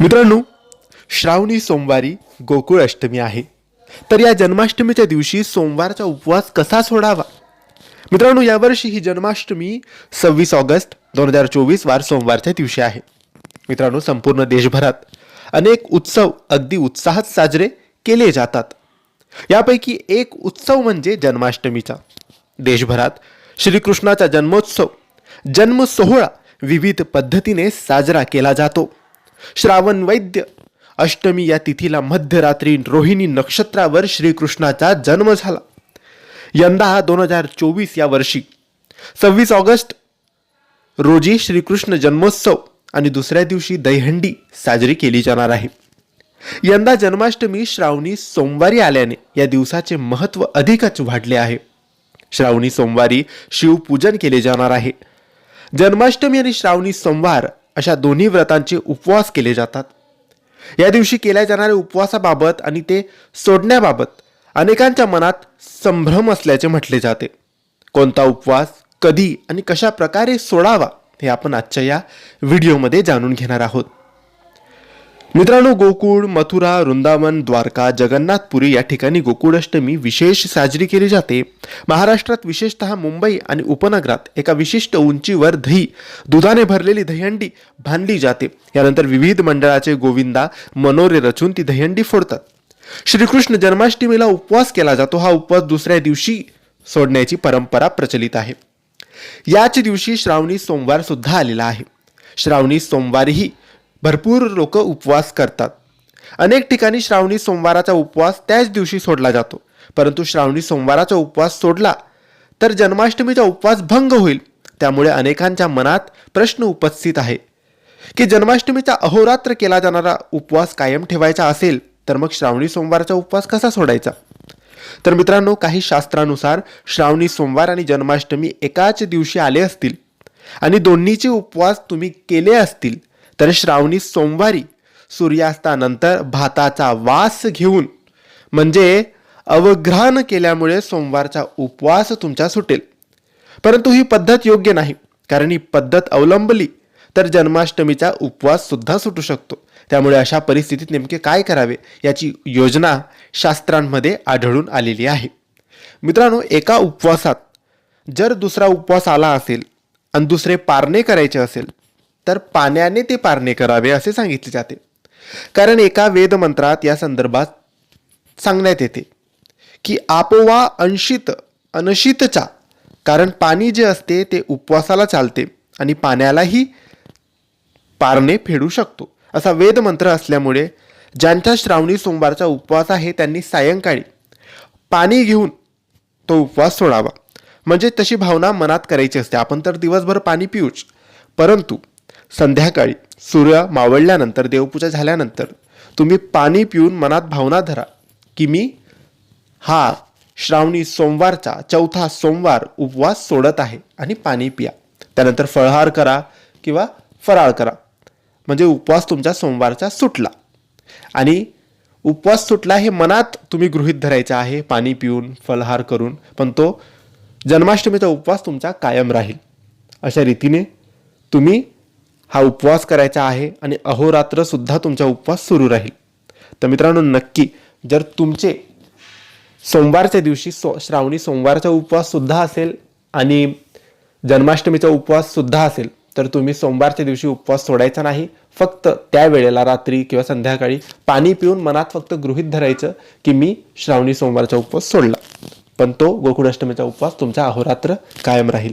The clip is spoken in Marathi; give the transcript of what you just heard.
मित्रांनो श्रावणी सोमवारी गोकुळ अष्टमी आहे. तर या जन्माष्टमीच्या दिवशी सोमवारचा उपवास कसा सोडावा? मित्रांनो यावर्षी ही जन्माष्टमी सव्वीस ऑगस्ट दोन हजार चोवीस वार सोमवारच्या दिवशी आहे. मित्रांनो संपूर्ण देशभरात अनेक उत्सव अगदी उत्साहात साजरे केले जातात. यापैकी एक उत्सव म्हणजे जन्माष्टमीचा. देशभरात श्रीकृष्णाचा जन्मोत्सव जन्म सोहळा विविध पद्धतीने साजरा केला जातो. श्रावण वैद्य. अष्टमी या तिथीला मध्यरात्री रोहिणी नक्षत्रावर श्रीकृष्णाचा जन्म झाला. यंदा दोन हजार चोवीस या वर्षी. सव्वीस ऑगस्ट रोजी श्रीकृष्ण जन्मोत्सव आणि दुसऱ्या दिवशी दहीहंडी साजरी केली जाणार आहे. यंदा जन्माष्टमी श्रावणी सोमवारी आल्याने या दिवसाचे महत्त्व अधिकच वाढले आहे. श्रावणी सोमवारी शिवपूजन केले जाणार आहे. जन्माष्टमी आणि श्रावणी सोमवार अशा दोन्ही व्रतांचे उपवास केले जातात. या दिवशी केल्या जाणाऱ्या उपवासाबाबत आणि ते सोडण्याबाबत अनेकांच्या मनात संभ्रम असल्याचे म्हटले जाते. कोणता उपवास कधी आणि कशा प्रकारे सोडावा हे आपण आजच्या या व्हिडिओमध्ये जाणून घेणार आहोत. मित्रांनो गोकुळ मथुरा वृंदावन द्वारका जगन्नाथपुरी या ठिकाणी गोकुळाष्टमी विशेष साजरी केली जाते. महाराष्ट्रात विशेषतः मुंबई आणि उपनगरात एका विशिष्ट उंचीवर दही दुधाने भरलेली दहीहंडी बांधली जाते. यानंतर विविध मंडळाचे गोविंदा मनोरे रचून ती दहीहंडी फोडतात. श्रीकृष्ण जन्माष्टमीला उपवास केला जातो. हा उपवास दुसऱ्या दिवशी सोडण्याची परंपरा प्रचलित आहे. याच दिवशी श्रावणी सोमवार सुद्धा आलेला आहे. श्रावणी सोमवारीही भरपूर लोक उपवास करतात. अनेक ठिकाणी श्रावणी सोमवाराचा उपवास त्याच दिवशी सोडला जातो. परंतु श्रावणी सोमवाराचा उपवास सोडला तर जन्माष्टमीचा उपवास भंग होईल. त्यामुळे अनेकांच्या मनात प्रश्न उपस्थित आहे. की जन्माष्टमीचा अहोरात्र केला जाणारा उपवास कायम ठेवायचा असेल तर मग श्रावणी सोमवारचा उपवास कसा सोडायचा? तर मित्रांनो काही शास्त्रानुसार श्रावणी सोमवार आणि जन्माष्टमी एकाच दिवशी आले असतील आणि दोन्हीचे उपवास तुम्ही केले असतील तर श्रावणी सोमवारी सूर्यास्तानंतर भाताचा वास घेऊन म्हणजे अवग्रहण केल्यामुळे सोमवारचा उपवास तुमचा सुटेल. परंतु ही पद्धत योग्य नाही कारण ही पद्धत अवलंबली तर जन्माष्टमीचा उपवास सुद्धा सुटू शकतो. त्यामुळे अशा परिस्थितीत नेमके काय करावे याची योजना शास्त्रांमध्ये आढळून आलेली आहे. मित्रांनो एका उपवासात जर दुसरा उपवास आला असेल आणि दुसरे पारणे करायचे असेल तर पाण्याने ते पारणे करावे असे सांगितले जाते. कारण एका वेदमंत्रात या संदर्भात सांगण्यात येते की आपोवा अंशित अनशितचा कारण पाणी जे असते ते उपवासाला चालते आणि पाण्यालाही पारणे फेडू शकतो. असा वेदमंत्र असल्यामुळे ज्यांचा श्रावणी सोमवारचा उपवास आहे त्यांनी सायंकाळी पाणी घेऊन तो उपवास सोडावा. म्हणजे तशी भावना मनात करायची असते. आपण तर दिवसभर पाणी पिऊच. परंतु संध्याकाळी सूर्य मावळल्यानंतर देवपूजा झाल्यानंतर तुम्ही पाणी पिऊन मनात भावना धरा की मी हा श्रावणी सोमवारचा चौथा सोमवार उपवास सोडत आहे आणि पाणी पिया. त्यानंतर फळहार करा किंवा फराळ करा. म्हणजे उपवास तुमच्या सोमवारचा सुटला. आणि उपवास सुटला हे मनात तुम्ही गृहित धरायचा आहे पाणी पिऊन फलहार करून पण तो जन्माष्टमीचा उपवास तुमचा कायम राहील. अशा रीतीने तुम्ही हा उपवास करायचा आहे आणि अहोरात्र सुद्धा तुमचा उपवास सुरू राहील. तर मित्रांनो नक्की जर तुमचे सोमवारच्या दिवशी सो श्रावणी सोमवारचा उपवास सुद्धा असेल आणि जन्माष्टमीचा उपवास सुद्धा असेल तर तुम्ही सोमवारच्या दिवशी उपवास सोडायचा नाही. फक्त त्या वेळेला रात्री किंवा संध्याकाळी पाणी पिऊन मनात फक्त गृहीत धरायचं की मी श्रावणी सोमवारचा उपवास सोडला. पण तो गोकुळाष्टमीचा उपवास तुमचा अहोरात्र कायम राहील.